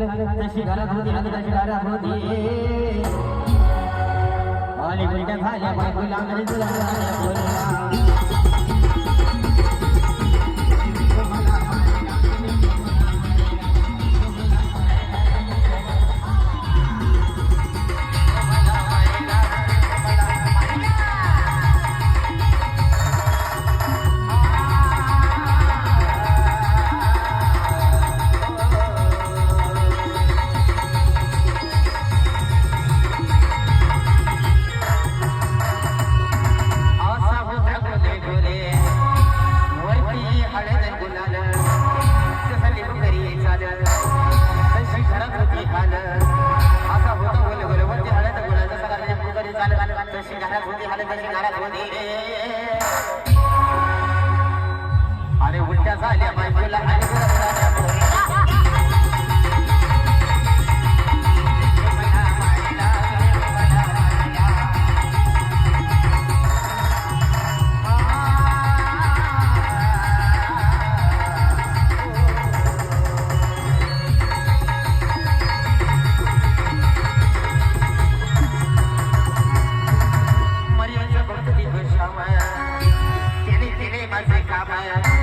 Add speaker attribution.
Speaker 1: দশগারা ধুতি নদ দশগারা ধুতি মালিকুল কে ভালে মালিকুল আমরে দুলা भजन भजन भजन I think I'm